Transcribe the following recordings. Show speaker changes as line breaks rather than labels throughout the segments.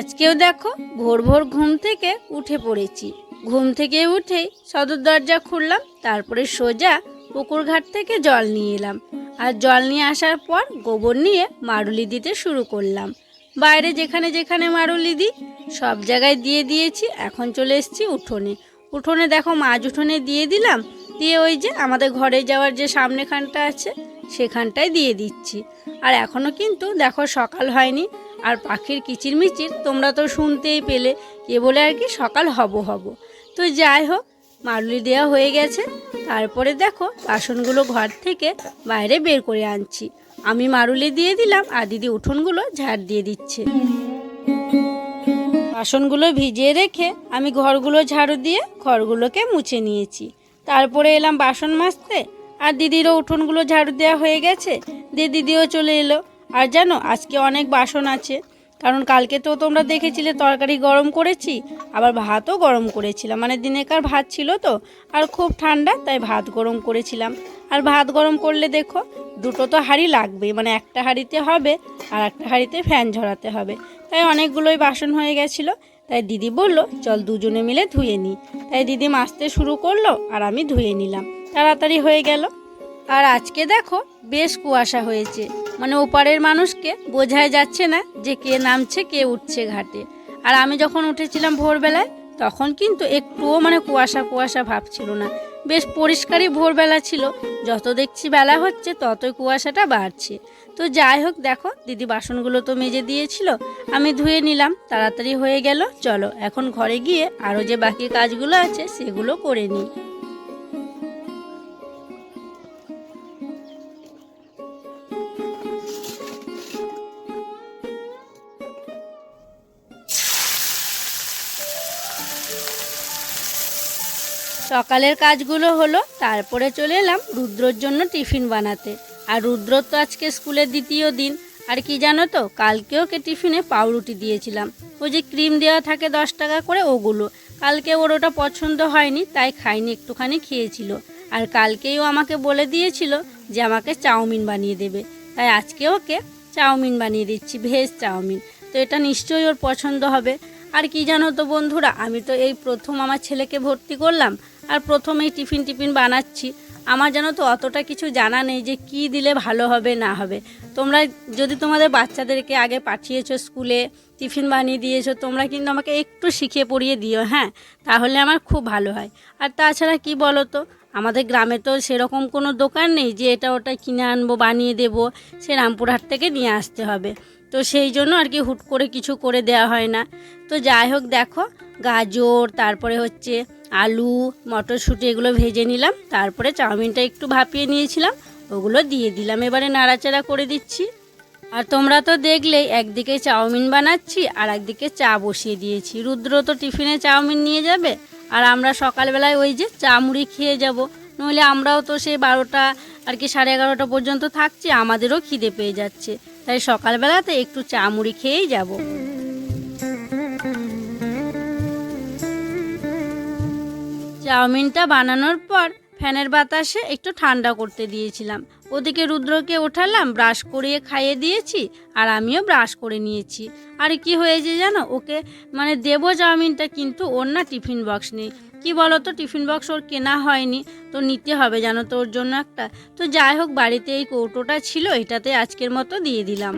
আজকেও দেখো ভোর ভোর ঘুম থেকে উঠে পড়েছি। ঘুম থেকে উঠেই সদর দরজা খুললাম, তারপরে সোজা পুকুর ঘাট থেকে জল নিয়ে এলাম। আর জল নিয়ে আসার পর গোবর নিয়ে মারুলি দিতে শুরু করলাম। বাইরে যেখানে যেখানে মারুলি দিই, সব জায়গায় দিয়ে দিয়েছি, এখন চলে এসেছি উঠোনে। উঠোনে দেখো মাছ উঠোনে দিয়ে দিলাম, দিয়ে ওই যে আমাদের ঘরে যাওয়ার যে সামনেখানটা আছে, সেখানটায় দিয়ে দিচ্ছি। আর এখনও কিন্তু দেখো সকাল হয়নি আর পাখির কিচিরমিচির তোমরা তো শুনতেই পেলে কে বলে আর কি সকাল হব হব। তো যাই হোক মারুলি দেওয়া হয়ে গেছে। তারপরে দেখো, বাসনগুলো ঘর থেকে বাইরে বের করে আনছি। আমি মারুলি দিয়ে দিলাম, আর দিদি উঠোনগুলো ঝাড় দিয়ে দিচ্ছে। বাসনগুলো ভিজিয়ে রেখে আমি ঘরগুলো ঝাড়ু দিয়ে ঘরগুলোকে মুছে নিয়েছি। তারপরে এলাম বাসন মাজতে, আর দিদিরও উঠোনগুলো ঝাড়ু দেওয়া হয়ে গেছে। দিয়ে দিদিও চলে এলো। আর জানো, আজকে অনেক বাসন আছে। কারণ কালকে তো তোমরা দেখেছিলে তরকারি গরম করেছি, আবার ভাতও গরম করেছিলাম। মানে দিনেকার ভাত ছিল তো, আর খুব ঠান্ডা, তাই ভাত গরম করেছিলাম। আর ভাত গরম করলে দেখো, দুটো তো হাঁড়ি লাগবেই মানে একটা হাঁড়িতে হবে, আর একটা হাঁড়িতে ফ্যান ঝরাতে হবে। তাই অনেকগুলোই বাসন হয়ে গেছিল, তাই দিদি বলল, চল দুজনে মিলে ধুয়ে নিই তাই দিদি মাজতে শুরু করল, আর আমি ধুয়ে নিলাম। তাড়াতাড়ি হয়ে গেল। আর আজকে দেখো বেশ কুয়াশা হয়েছে। মানে ওপারের মানুষকে বোঝাই যাচ্ছে না যে কে নামছে, কে উঠছে ঘাটে। আর আমি যখন উঠেছিলাম ভোরবেলায়, তখন কিন্তু একটুও মানে কুয়াশা কুয়াশা ভাব ছিল না। বেশ পরিষ্কারই ভোরবেলা ছিল। যত দেখছি বেলা হচ্ছে, ততই কুয়াশাটা বাড়ছে। তো যাই হোক, দেখো, দিদি বাসনগুলো তো মেজে দিয়েছিল। আমি ধুয়ে নিলাম, তাড়াতাড়ি হয়ে গেল, চলো। এখন ঘরে গিয়ে আরও যে বাকি কাজগুলো আছে, সেগুলো করে নিই। সকালের কাজগুলো হলো, তারপরে চলে এলাম রুদ্রর জন্য টিফিন বানাতে। আর রুদ্র তো আজকে স্কুলের দ্বিতীয় দিন। আর কি জানো তো, কালকে ওকে টিফিনে পাউরুটি দিয়েছিলাম। ওই যে ক্রিম দেওয়া থাকে দশ টাকা করে ওগুলো। কালকে ওর ওটা পছন্দ হয়নি, তাই খাইনি, একটুখানি খেয়েছিল। আর কালকেই ও আমাকে বলে দিয়েছিল যে আমাকে চাউমিন বানিয়ে দেবে। তাই আজকে ওকে চাউমিন বানিয়ে দিচ্ছি, ভেজ চাউমিন। তো এটা নিশ্চয়ই ওর পছন্দ হবে। আর কি জানো তো বন্ধুরা, আমি তো এই প্রথম আমার ছেলেকে ভর্তি করলাম। আর প্রথমেই টিফিন টিফিন বানাচ্ছি। আমার যেন তো অতটা কিছু জানা নেই যে কি দিলে ভালো হবে, না হবে। তোমরা যদি তোমাদের বাচ্চাদেরকে আগে পাঠিয়েছো স্কুলে, টিফিন বানিয়ে দিয়েছ, তোমরা কিন্তু আমাকে একটু শিখিয়ে পড়িয়ে দিও হ্যাঁ? তাহলে আমার খুব ভালো হয়। আর তাছাড়া কি বলো তো আমাদের গ্রামে তো সেরকম কোনো দোকান নেই যে এটা ওটা কিনে আনব, বানিয়ে দেবো, সে রামপুরহাট থেকে নিয়ে আসতে হবে। তো সেই জন্য আর কি হুট করে কিছু করে দেওয়া হয় না। তো যাই হোক দেখো, গাজর, তারপরে হচ্ছে আলু, মটরশুঁটি এগুলো ভেজে নিলাম। তারপরে চাউমিনটা একটু ভাপিয়ে নিয়েছিলাম। ওগুলো দিয়ে দিলাম। এবারে নাড়াচাড়া করে দিচ্ছি। আর তোমরা তো দেখলেই একদিকে চাউমিন বানাচ্ছি, আর একদিকে চা বসিয়ে দিয়েছি। রুদ্র তো টিফিনে চাউমিন নিয়ে যাবে, আর আমরা সকালবেলায় ওই যে চা মুড়ি খেয়ে যাব। নইলে আমরাও তো সেই বারোটা আর কি সাড়ে এগারোটা পর্যন্ত থাকছি, আমাদেরও খিদে পেয়ে যাচ্ছে। তাই সকালবেলাতে একটু চা মুড়ি খেয়েই যাব। চাউমিনটা বানানোর পর ফ্যানের বাতাসে একটু ঠান্ডা করতে দিয়েছিলাম। ওদিকে রুদ্রকে ওঠালাম, ব্রাশ করিয়ে খাইয়ে দিয়েছি আর আমিও ব্রাশ করে নিয়েছি। আর কি হয়েছে জানো? ওকে মানে দেবো চাউমিনটা কিন্তু ওর না টিফিন বক্স নেই। কি বলো তো টিফিন বক্স ওর কেনা হয়নি। তো নিতে হবে জানো তো ওর জন্য একটা। তো যাই হোক, বাড়িতে এই কৌটোটা ছিল, এটাতে আজকের মতো দিয়ে দিলাম।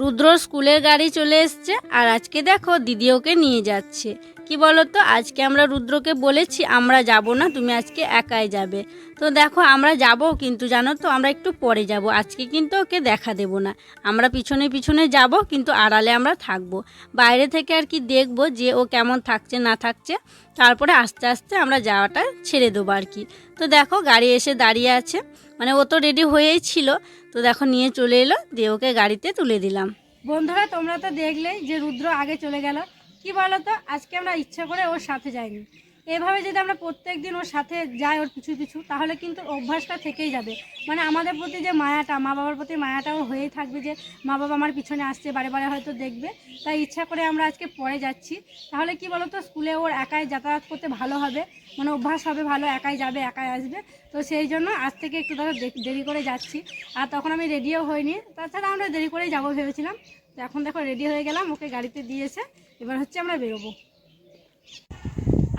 রুদ্র স্কুলের গাড়ি চলে এসছে আর আজকে দেখো দিদি ওকে নিয়ে যাচ্ছে। কি বলো তো আজকে আমরা রুদ্রকে বলেছি, আমরা যাব না, তুমি আজকে একাই যাবে। তো দেখো, আমরা যাব কিন্তু জানো তো, আমরা একটু পরে যাব। আজকে কিন্তু ওকে দেখা দেব না। আমরা পিছনে পিছনে যাব, কিন্তু আড়ালে আমরা থাকব। বাইরে থেকে আর কি দেখব যে ও কেমন থাকছে, না থাকছে। তারপরে আস্তে আস্তে আমরা যাওয়াটা ছেড়ে দেবো আর কি। তো দেখো, গাড়ি এসে দাঁড়িয়ে আছে। মানে ও তো রেডি হয়েই ছিল। তো দেখো, নিয়ে চলে এলো। দিয়ে ওকে গাড়িতে তুলে দিলাম। বন্ধুরা, তোমরা তো দেখলেই যে রুদ্র আগে চলে গেল। কি বলো তো আজকে আমরা ইচ্ছা করে ওর সাথে যাইনি। এভাবে যদি আমরা প্রত্যেক দিন ওর সাথে যাই ওর পিছু পিছু, তাহলে কিন্তু অভ্যাসটা থেকেই যাবে। মানে আমাদের প্রতি যে মায়াটা, মা বাবার প্রতি মায়াটাও হয়েই থাকবে যে, মা বাবা আমার পিছনে আসছে, বারে বারে হয়তো দেখবে। তাই ইচ্ছা করে আমরা আজকে পরে যাচ্ছি। তাহলে কি বলো তো স্কুলে ওর একাই যাতায়াত করতে ভালো হবে মানে অভ্যাস হবে ভালো, একাই যাবে, একাই আসবে। তো সেই জন্য আজ থেকে একটু ধরো দেরি করে যাচ্ছি। আর তখন আমি রেডিও হইনি তাছাড়া আমরা দেরি করেই যাব ভেবেছিলাম। তো এখন দেখো রেডি হয়ে গেলাম, ওকে গাড়িতে দিয়েছে এবার হচ্ছে আমরা বেরোবো।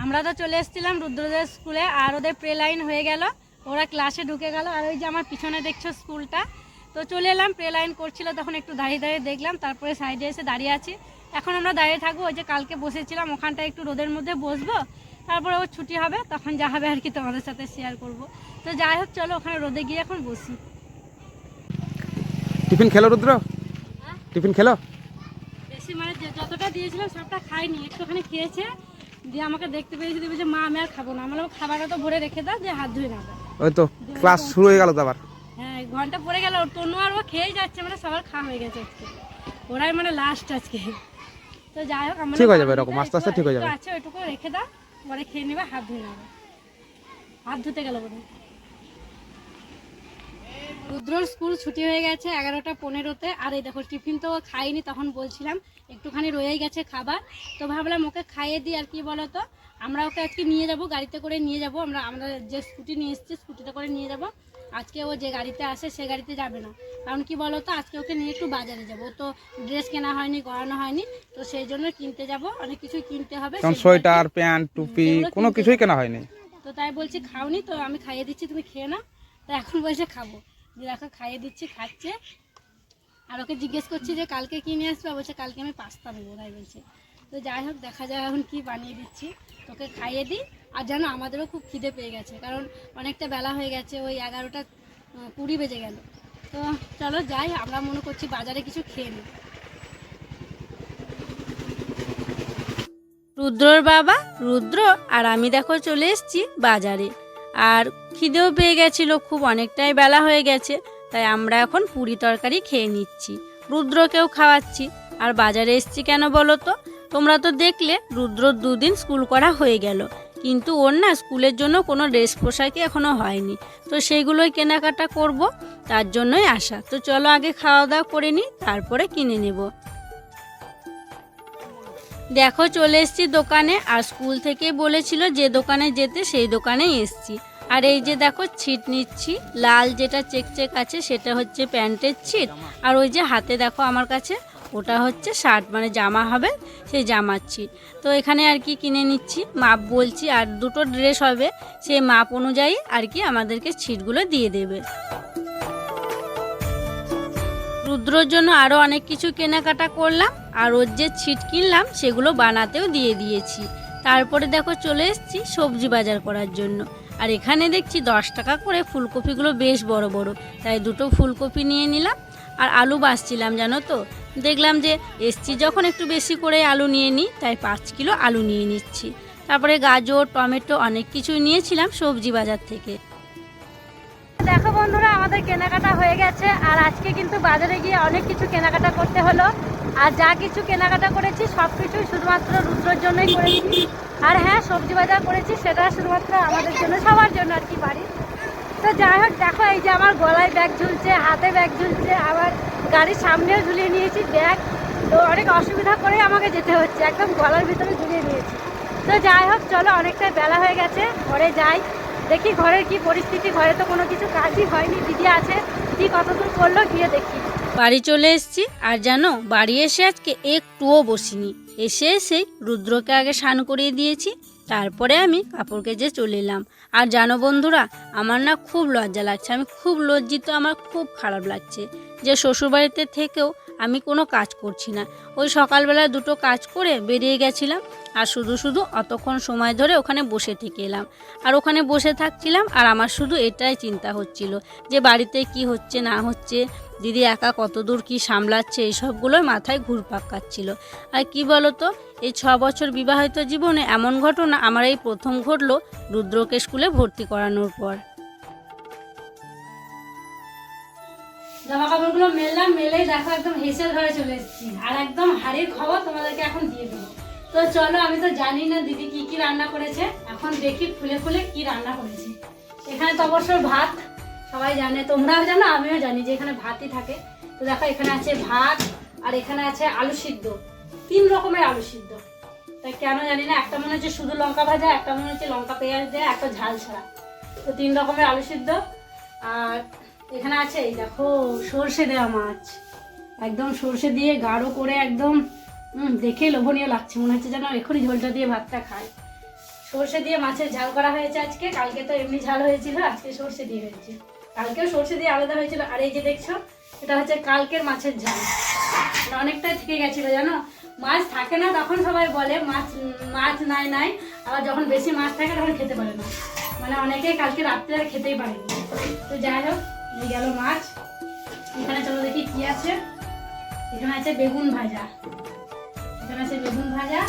আমরা তো চলে এসেছিলাম রুদ্রদের স্কুলে আর ওদের প্রে লাইন হয়ে গেল। ওরা ক্লাসে ঢুকে গেল। আর ওই যে আমার পিছনে দেখছ স্কুলটা। তো চলে এলাম প্রে লাইন করছিল। তখন একটু দাঁড়িয়ে দাঁড়িয়ে দেখলাম। তারপরে সাইডে এসে দাঁড়িয়ে আছি। এখন আমরা দাঁড়িয়ে থাকব। ওই যে কালকে বসেছিলাম ওখানটা একটু রোদের মধ্যে বসবো। তারপরে ও ছুটি হবে। তখন যা হবে আর কি তোমাদের সাথে শেয়ার করব। তো যাই হোক চলো ওখানে রোদে গিয়ে এখন বসি।
টিফিন খেলো রুদ্র? টিফিন খেলো?
বেশি মানে যতটা দিয়েছিলাম সবটা খাইনি। একটুখানি খেয়েছে। দিয়ে আমাকে দেখতে পেয়েছি দিয়ে যে মা আমি আর খাব না। আমার খাবারটা তো ভরে রেখে দাও যে হাত ধুয়ে না
ওই তো ক্লাস শুরু হয়ে গেল তো আবার।
হ্যাঁ ঘণ্টা পড়ে গেল তনু আর ও খেয়েই যাচ্ছে মানে সবার খাওয়া হয়ে গেছে আজকে। ওরাই মানে লাস্ট আজকে। তো যাই হোক আমরা
ঠিক হয়ে যাবে এরকম, আস্তে আস্তে ঠিক হয়ে যাবে।
আছে ওইটুকু রেখে দাও পরে খেয়ে নেবে হাত ধুয়ে নেবে হাত ধুতে গেল বোধ রুদ্রর স্কুল ছুটি হয়ে গেছে এগারোটা পনেরোতে। আর এই দেখো টিফিন তো খাইনি তখন বলছিলাম একটুখানি রয়েই গেছে খাবার। তো ভাবলাম ওকে খাইয়ে দিই আর কি বলো তো আমরা ওকে আজকে নিয়ে যাব গাড়িতে করে নিয়ে যাব। আমরা আমরা যে স্কুটি নিয়ে এসেছি স্কুটিতে করে নিয়ে যাব। আজকে ও যে গাড়িতে আসে সে গাড়িতে যাবে না। কারণ কি বলো তো আজকে ওকে নিয়ে একটু বাজারে যাব। তো ড্রেস কেনা হয়নি গড়ানো হয়নি তো সেই জন্য কিনতে যাব। অনেক কিছুই কিনতে হবে
সোয়েটার প্যান্ট টুপি কোনো কিছুই কেনা হয়নি।
তো তাই বলছি খাওনি তো আমি খাইয়ে দিচ্ছি তুমি খেয়ে না তো এখন বসে খাব। যে দেখো, খাইয়ে দিচ্ছি, খাচ্ছে। আর ওকে জিজ্ঞেস করছি যে, কালকে কি নিয়ে আসবে? বলছে, কালকে আমি পাস্তা দেবো। তাই বলছে। তো যাই হোক, দেখা যায় এখন কি বানিয়ে দিচ্ছি। তোকে খাইয়ে দিই। আর জানো, আমাদেরও খুব খিদে পেয়ে গেছে, কারণ অনেকটা বেলা হয়ে গেছে, ওই এগারোটা কুড়ি বেজে গেল। তো চলো যাই, আমরা মনে করছি বাজারে কিছু খেয়ে নিই।
রুদ্রর বাবা, রুদ্র, আর আমি দেখো চলে এসেছি বাজারে। আর খিদেও পেয়ে গেছিল, খুব অনেকটাই বেলা হয়ে গেছে, তাই আমরা এখন পুরি তরকারি খেয়ে নিচ্ছি। রুদ্রকেও খাওয়াচ্ছি। আর বাজারে এসছি কেন বলো তো? তোমরা তো দেখলে, রুদ্র দুদিন স্কুল করা হয়ে গেল। কিন্তু ওর না স্কুলের জন্য কোনো ড্রেস পোশাকই এখনও হয়নি। তো সেইগুলোই কেনাকাটা করব, তার জন্যই আসা। তো চলো আগে খাওয়া দাওয়া করে নিই, তারপরে কিনে নেব। দেখো, চলে এসেছি দোকানে, আর স্কুল থেকে বলেছিল যে দোকানে যেতে সেই দোকানেই এসেছি। আর এই যে দেখো, ছিট নিচ্ছি, লাল যেটা চেক চেক আছে সেটা হচ্ছে প্যান্টের ছিট, আর ওই যে হাতে দেখো আমার কাছে, ওটা হচ্ছে শার্ট মানে জামা হবে সেই জামার ছিট। তো এখানে আর কি কিনে নিচ্ছি, মাপ বলছি, আর দুটো ড্রেস হবে, সেই মাপ অনুযায়ী আর কি আমাদেরকে ছিটগুলো দিয়ে দেবে। রুদ্রর জন্য আরও অনেক কিছু কেনাকাটা করলাম, আর ওর যে ছিট কিনলাম সেগুলো বানাতেও দিয়ে দিয়েছি। তারপরে দেখো চলে এসেছি সবজি বাজার করার জন্য। আর এখানে দেখছি দশ টাকা করে ফুলকপিগুলো বেশ বড় বড়, তাই দুটো ফুলকপি নিয়ে নিলাম, আর আলু বাছছিলাম জানো তো? দেখলাম যে এসছি যখন একটু বেশি করে আলু নিয়ে নিই, তাই পাঁচ কিলো আলু নিয়ে নিচ্ছি। তারপরে গাজর, টমেটো অনেক কিছুই নিয়েছিলাম সবজি বাজার থেকে।
দেখো বন্ধুরা, আমাদের কেনাকাটা হয়ে গেছে। আর আজকে কিন্তু বাজারে গিয়ে অনেক কিছু কেনাকাটা করতে হলো। আর যা কিছু কেনাকাটা করেছি, সব কিছুই শুধুমাত্র রুদ্রর জন্যই করেছি। আর হ্যাঁ সবজি বাজার করেছি, সেটা শুধুমাত্র আমাদের জন্য, সবার জন্য আর কি বাড়ি তো যাই হোক, দেখো এই যে আমার গলায় ব্যাগ ঝুলছে, হাতে ব্যাগ ঝুলছে, আবার গাড়ির সামনেও ঝুলিয়ে নিয়েছি ব্যাগ। তো অনেক অসুবিধা করেই আমাকে যেতে হচ্ছে, একদম গলার ভিতরে ঝুলিয়ে নিয়েছি। তো যাই হোক, চলো অনেকটা বেলা হয়ে গেছে ঘরে যাই। দেখি ঘরের কি পরিস্থিতি, ঘরে তো কোনো কিছু কাজই হয়নি, দিদি আছে কি কতদূর করল গিয়ে দেখি।
বাড়ি চলে এসেছি, আর জানো, বাড়ি এসে আজকে একটুও বসিনি। এসে এসে রুদ্রকে আগে স্নান করিয়ে দিয়েছি, তারপরে আমি কাপড় কেজে চলে এলাম। আর জানো বন্ধুরা, আমার না খুব লজ্জা লাগছে, আমি খুব লজ্জিত, আমার খুব খারাপ লাগছে যে শ্বশুরবাড়িতে থেকেও আমি কোনো কাজ করছি না। ওই সকালবেলা দুটো কাজ করে বেরিয়ে গেছিলাম আর শুধু শুধু অতক্ষণ সময় ধরে ওখানে বসে থেকে এলাম। আর ওখানে বসে থাকছিলাম আর আমার শুধু এটাই চিন্তা হচ্ছিল যে বাড়িতে কি হচ্ছে, না হচ্ছে, দিদি একা কতদূর কি সামলাচ্ছে এইসবগুলোই মাথায় ঘুরপাক কাচ্ছিল আর কি বলতো, এই ছ বছর বিবাহিত জীবনে এমন ঘটনা আমার এই প্রথম ঘটলো রুদ্রকে স্কুলে ভর্তি করানোর পর।
জামা কাপড়গুলো মেললাম, মেলেই দেখো একদম হেসের ঘরে চলে এসেছি। আর একদম হাড়ির খবর তোমাদেরকে এখন দিয়ে দেবো। তো চলো, আমি তো জানি না দিদি কি কি রান্না করেছে। এখন দেখি খুলে খুলে কি রান্না করেছে। এখানে তো অবশ্য ভাত, সবাই জানে, তোমরাও জানো, আমিও জানি যে এখানে ভাতই থাকে। তো দেখো, এখানে আছে ভাত, আর এখানে আছে আলু সিদ্ধ। তিন রকমের আলু সিদ্ধ। তাই কেন জানি না, একটা মনে হচ্ছে শুধু লঙ্কা ভাজা, একটা মনে হচ্ছে লঙ্কা পেঁয়াজ দেয়, একটা ঝাল ছাড়া। তো তিন রকমের আলু সিদ্ধ, আর এখানে আছে, এই দেখো, সর্ষে দেওয়া মাছ। একদম সর্ষে দিয়ে গাঢ় করে একদম দেখে লোভনীয় লাগছে। মনে হচ্ছে যেন এখনই ঝোলটা দিয়ে ভাতটা খায়। সর্ষে দিয়ে মাছের ঝাল করা হয়েছে আজকে। কালকে তো এমনি ঝাল হয়েছিল, আজকে সর্ষে দিয়ে হয়েছে। কালকেও সর্ষে দিয়ে আলাদা হয়েছিল। আর এই যে দেখছ, এটা হচ্ছে কালকের মাছের ঝাল। মানে অনেকটাই থেকে গেছিল, জানো? মাছ থাকে না, তখন সবাই বলে, মাছ মাছ নাই নাই। আবার যখন বেশি মাছ থাকে, তখন খেতে পারে না। মানে অনেকেই কালকে রাত্রে আর খেতেই পারেনি। তো যাই হোক এই গেল মাছ। এখানে চলো দেখি কি আছে। এখানে আছে বেগুন ভাজা। এখানে আছে বেগুন ভাজা।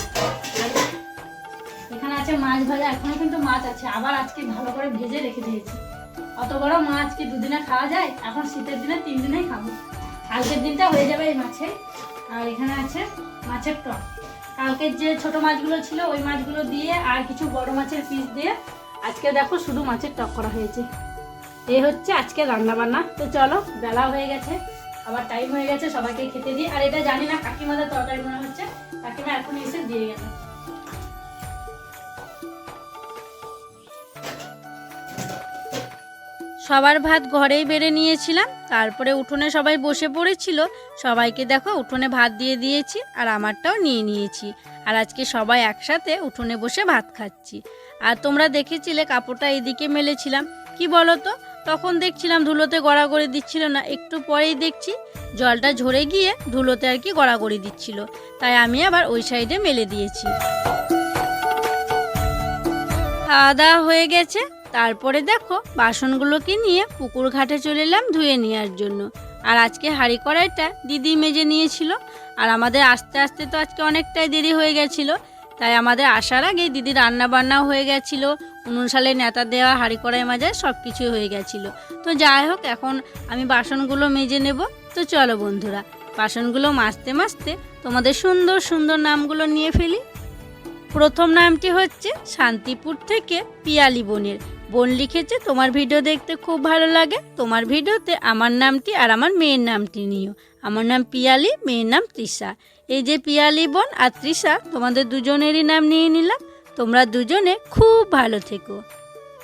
এখানে আছে মাছ ভাজা। এখনও কিন্তু মাছ আছে। আবার আজকে ভালো করে ভেজে রেখে দিয়েছি। অত বড় মাছ কি দুদিনে খাওয়া যায়? এখন শীতের দিনে তিন দিনেই খাব। কালকের দিনটা হয়ে যাবে এই মাছে। আর এখানে আছে মাছের টক। কালকের যে ছোট মাছগুলো ছিল, ওই মাছগুলো দিয়ে আর কিছু বড় মাছের পিস দিয়ে আজকে দেখো শুধু মাছের টক করা হয়েছে। এই হচ্ছে আজকে রান্না বান্না তো চলো, বেলা হয়ে গেছে, আবার টাইম হয়ে গেছে, সবাইকে খেতে দিই। আর এটা জানি না কাকিমাদের তরকারি মনে হচ্ছে, কাকিমা এখন এসে দিয়ে গেল সবার ভাত ঘরেই বেড়ে নিয়েছিলাম, তারপরে উঠোনে সবাই বসে পড়েছিল। সবাইকে দেখো, উঠোনে ভাত দিয়ে দিয়েছি, আর আমারটাও নিয়ে নিয়েছি। আর আজকে সবাই একসাথে উঠোনে বসে ভাত খাচ্ছি। আর তোমরা দেখেছিলে, কাপড়টা এদিকে মেলেছিলাম। কি বলো তো? তখন দেখছিলাম ধুলোতে গড়াগড়ি দিচ্ছিল না, একটু পরেই দেখছি জলটা ঝরে গিয়ে ধুলোতে আর কি গড়াগড়ি দিচ্ছিল, তাই আমি আবার ওই সাইডে মেলে দিয়েছি। খাওয়া দাওয়া হয়ে গেছে, তারপরে দেখো বাসনগুলোকে নিয়ে পুকুর ঘাটে চলে এলাম ধুয়ে নেওয়ার জন্য। আর আজকে হাঁড়ি কড়াইটা দিদি মেজে নিয়েছিল, আর আমাদের আস্তে আস্তে তো আজকে অনেকটাই দেরি হয়ে গেছিল, তাই আমাদের আসার আগে দিদি রান্না বান্নাও হয়ে গেছিল উনুন সালে নেতা দেওয়া, হাঁড়ি কড়াই মাজা সব কিছুই হয়ে গেছিল। তো যাই হোক, এখন আমি বাসনগুলো মেজে নেব। তো চলো বন্ধুরা, বাসনগুলো মাজতে মাজতে তোমাদের সুন্দর সুন্দর নামগুলো নিয়ে ফেলি। প্রথম নামটি হচ্ছে শান্তিপুর থেকে পিয়ালি বোনের। বোন লিখেছে, তোমার ভিডিও দেখতে খুব ভালো লাগে। তোমার ভিডিওতে আমার নামটি আর আমার মেয়ের নামটি নিও। আমার নাম পিয়ালি, মেয়ের নাম তৃষা। এই যে পিয়ালি বোন আর তৃষা, তোমাদের দুজনেরই নাম নিয়ে নিলাম। তোমরা দুজনে খুব ভালো থেকো।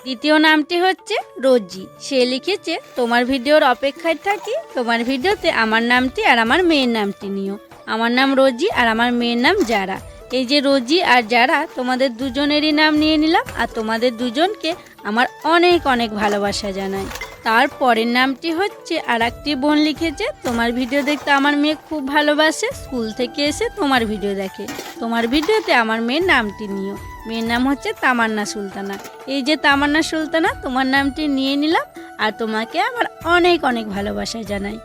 দ্বিতীয় নামটি হচ্ছে রোজি। সে লিখেছে, তোমার ভিডিওর অপেক্ষায় থাকি, তোমার ভিডিওতে আমার নামটি আর আমার মেয়ের নামটি নিও। আমার নাম রোজি আর আমার মেয়ের নাম যারা এই যে রোজি আর যারা তোমাদের দুজনেরই নাম নিয়ে নিলাম আর তোমাদের দুজনকে আমার অনেক অনেক ভালোবাসা জানাই। তার পরের নামটি হচ্ছে আর একটি বোন লিখেছে, তোমার ভিডিও দেখতে আমার মেয়ে খুব ভালোবাসে, স্কুল থেকে এসে তোমার ভিডিও দেখে। তোমার ভিডিওতে আমার মেয়ের নামটি নিও। মেয়ের নাম হচ্ছে তামান্না সুলতানা। এই যে তামান্না সুলতানা, তোমার নামটি নিয়ে নিলাম আর তোমাকে আমার অনেক অনেক ভালোবাসা জানাই।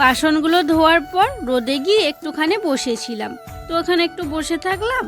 বাসনগুলো ধোয়ার পর রোদে গিয়ে একটুখানি বসেছিলাম। তো ওখানে একটু বসে থাকলাম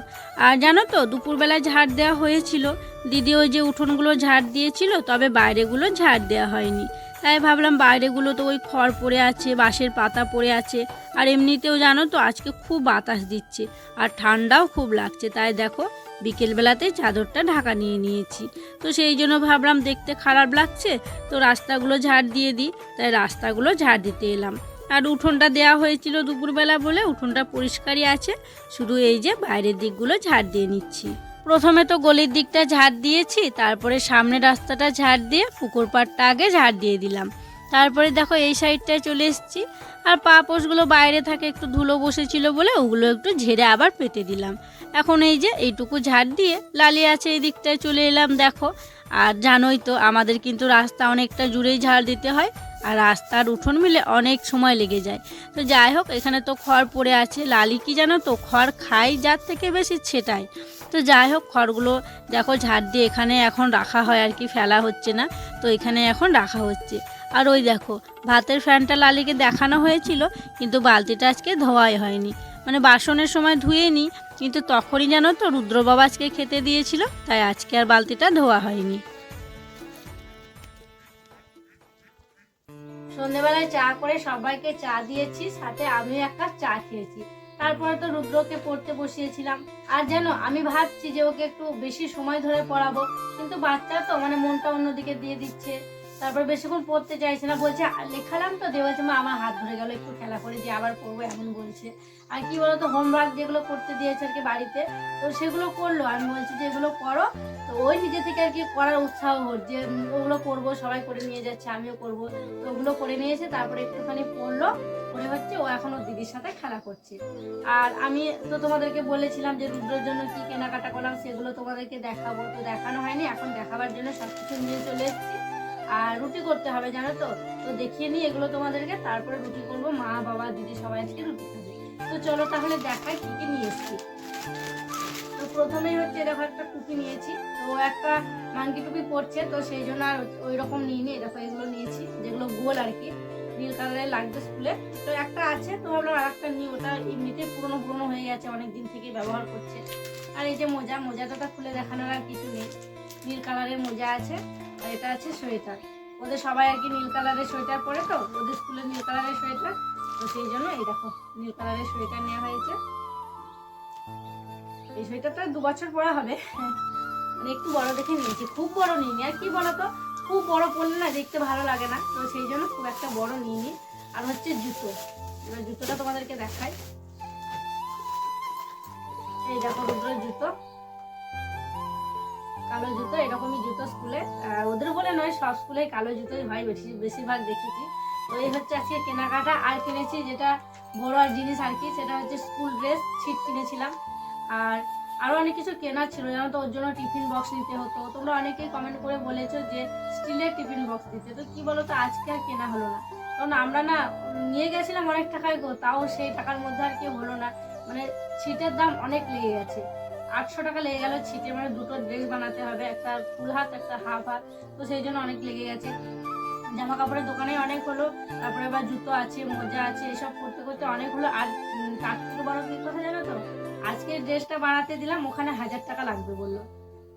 আর জানো তো দুপুরবেলা ঝাড় দেওয়া হয়েছিল। দিদি ওই যে উঠোনগুলো ঝাড় দিয়েছিল, তবে বাইরেগুলো ঝাড় দেওয়া হয়নি। তাই ভাবলাম বাইরেগুলো তো ওই খড় পড়ে আছে, বাঁশের পাতা পড়ে আছে। আর এমনিতেও জানো তো, আজকে খুব বাতাস দিচ্ছে, আর ঠান্ডাও খুব লাগছে। তাই দেখো, বিকেলবেলাতে চাদরটা ঢাকা নিয়ে নিয়েছি। তো সেই জন্য ভাবলাম, দেখতে খারাপ লাগছে, তো রাস্তাগুলো ঝাড় দিয়ে দিই। তাই রাস্তাগুলো ঝাড় দিতে এলাম। আর উঠোনটা দেওয়া হয়েছিল দুপুরবেলা বলে উঠোনটা পরিষ্কারই আছে। শুধু এই যে বাইরের দিকগুলো ঝাড় দিয়ে নিচ্ছি। প্রথমে তো গলির দিকটা ঝাড় দিয়েছি, তারপরে সামনের রাস্তাটা ঝাড় দিয়ে পুকুর পাড়টা আগে ঝাড় দিয়ে দিলাম। তারপরে দেখো এই সাইডটায় চলে এসেছি। আর পা পোষগুলো বাইরে থাকে, একটু ধুলো বসেছিল বলে ওগুলো একটু ঝেড়ে আবার পেতে দিলাম। এখন এই যে এইটুকু ঝাড় দিয়ে লালি আছে এই দিকটায় চলে এলাম, দেখো। আর জানোই তো আমাদের কিন্তু রাস্তা অনেকটা জুড়েই ঝাড় দিতে হয়। আর রাস্তার উঠোন মিলে অনেক সময় লেগে যায়। তো যাই হোক, এখানে তো খড় পড়ে আছে। লালি কি জানো তো, খড় খাই যার থেকে বেশি ছেটাই তো যাই হোক, খড়গুলো দেখো ঝাড় দিয়ে এখানে এখন রাখা হয় আর কি, ফেলা হচ্ছে না। তো এখানে এখন রাখা হচ্ছে। আর ওই দেখো, ভাতের ফ্যানটা লালিকে দেখানো হয়েছিল, কিন্তু বালতিটা আজকে ধোয়াই হয়নি। মানে বাসনের সময় ধুয়ে নিই কিন্তু তখনই জানো তো, রুদ্রবাবা আজকে খেতে দিয়েছিল, তাই আজকে আর বালতিটা ধোয়া হয়নি। সন্ধেবেলায় চা করে সবাইকে চা দিয়েছি, সাথে আমিও একটা চা খেয়েছি। তারপরে তো রুদ্রকে পড়তে বসিয়েছিলাম। আর যেন আমি ভাবছি যে ওকে একটু বেশি সময় ধরে পড়াবো, কিন্তু বাচ্চা তো মানে মনটা অন্যদিকে দিয়ে দিচ্ছে। তারপর বেশিক্ষণ পড়তে চাইছে না বলছে "আ, লেখালাম তো? বলছে মা আমার হাত ধরে গেল একটু খেলা করে দিয়ে আবার পড়ব এমন বলছে। আর কি বলতো হোমওয়ার্ক যেগুলো করতে দিয়েছে আর কি বাড়িতে তো সেগুলো করল। আমি বলছি যে এগুলো করো। তো ওই নিজে থেকে আর কি করার উৎসাহ ওর যে ওগুলো করব সবাই করে নিয়ে যাচ্ছে আমিও করব। তো ওগুলো করে নিয়েছে তারপরে একটুখানি পড়ল। পড়ে হচ্ছে ও এখন ওর দিদির সাথে খেলা করছে। আর আমি তো তোমাদেরকে বলেছিলাম যে রুদ্রের জন্য কি কেনাকাটা করলাম সেগুলো তোমাদেরকে দেখাবো। তো দেখানো হয়নি এখন দেখাবার জন্য সব কিছু নিয়ে চলে এসেছি। আর রুটি করতে হবে, জানো তো? তো দেখিয়ে নিই এগুলো তোমাদেরকে, তারপরে রুটি করব, মা, বাবা, দিদি সবাই আজকে রুটি খাবে। তো চলো তাহলে দেখাই কি কি নিয়ে এসেছি। তো প্রথমেই হচ্ছে এরকম একটা টুপি নিয়েছি। তো একটা মাঙ্কি টুপি পরছে, তো সেই জন্য আর ওই রকম নিইনি। এরকম এগুলো নিয়েছি, যেগুলো গোল আর কি, নীল কালারের লাগবে স্কুলে। তো একটা আছে, তো আমরা আর একটা নিই। ওটা এমনিতে পুরনো পুরনো হয়ে গেছে অনেক দিন থেকে ব্যবহার করছে। আর এই যে মোজা, মোজাটা খুলে দেখানোর আর কিছু নেই। নীল কালারের মোজা আছে। আর এটা আছে সোয়েটার। ওদের সবাই আর কি নীল কালারের সোয়েটার পরে তো, ওদের স্কুলে নীল কালারের সোয়েটার। তো সেই জন্য এই দেখো, নীল কালারের সোয়েটার নেওয়া হয়েছে। এই সোয়েটারটা দু বছর পরা হবে। মানে একটু বড় দেখে নিয়েছি। খুব বড় নিইনি। আর কি বলতো, খুব বড় পরলে না দেখতে ভালো লাগে না। তো সেই জন্য খুব একটা বড় নিইনি। আর হচ্ছে জুতো। এবার জুতোটা তোমাদেরকে দেখাই। এই দেখো রুদ্রের জুতো। কালো জুতো, এরকমই জুতো স্কুলে। ওদের বলে নয়, সব স্কুলে কালো জুতোই হয়, বেশি, বেশিরভাগ দেখেছি। তো এই হচ্ছে আজকে কেনাকাটা। আর কিনেছি যেটা বড় আর জিনিস আর কি, সেটা হচ্ছে স্কুল ড্রেস, ছিট কিনেছিলাম। আর আরও অনেক কিছু কেনার ছিল জানো তো ওর জন্য টিফিন বক্স নিতে হতো। তোমরা অনেকেই কমেন্ট করে বলেছ যে স্টিলের টিফিন বক্স দিতে। তো কী বলো তো আজকে আর কেনা হলো না। কারণ আমরা না, নিয়ে গেছিলাম অনেক টাকায় গো, তাও সেই টাকার মধ্যে আর কি হলো না। মানে ছিটের দাম অনেক লেগে গেছে। আটশো টাকা লেগে গেল, ছিটে মানে দুটো ড্রেস বানাতে হবে, একটা ফুল হাত, একটা হাফ হাত, তো সেই জন্য অনেক লেগে গেছে। জামা কাপড়ের দোকানে অনেক হলো, তারপরে আবার জুতো আছে, মোজা আছে, এসব করতে করতে অনেক হলো। আর তার থেকে বড় কি কথা জানো তো? আজকে ড্রেসটা বানাতে দিলাম, ওখানে হাজার টাকা লাগবে বলল।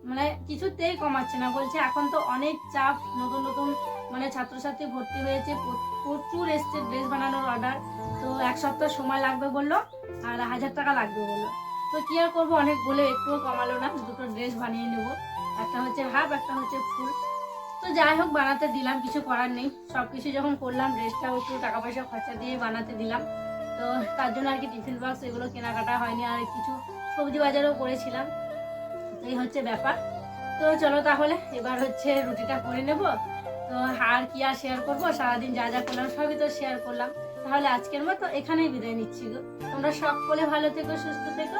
মানে কিছুতেই কমাচ্ছে না, বলছে এখন তো অনেক চাপ, নতুন নতুন মানে ছাত্রছাত্রী ভর্তি হয়েছে প্রচুর এসছে ড্রেস বানানোর অর্ডার তো এক সপ্তাহ সময় লাগবে বলল, আর হাজার টাকা লাগবে বলল। তো কি আর করব? অনেক বলে একটুও কমালো না, দুটো ড্রেস বানিয়ে নেব। একটা হচ্ছে হাফ, একটা হচ্ছে ফুল তো যাই হোক, বানাতে দিলাম, কিছু করার নেই। সব কিছু যখন করলাম ড্রেসটাও একটু টাকা পয়সা খরচা দিয়ে বানাতে দিলাম। তো তার জন্য আর কি টিফিন বক্স এগুলো কেনাকাটা হয়নি, আর কিছু সবজি বাজারও করেছিলাম। এই হচ্ছে ব্যাপার। তো চলো তাহলে, এবার হচ্ছে রুটিটা করে নেব। তো আর কি আর শেয়ার করব? সারাদিন যা যা করলাম, সবই তো শেয়ার করলাম। তাহলে আজকের মতো এখানেই বিদায় নিচ্ছি গো। তোমরা সকলে ভালো থেকো, সুস্থ থেকো।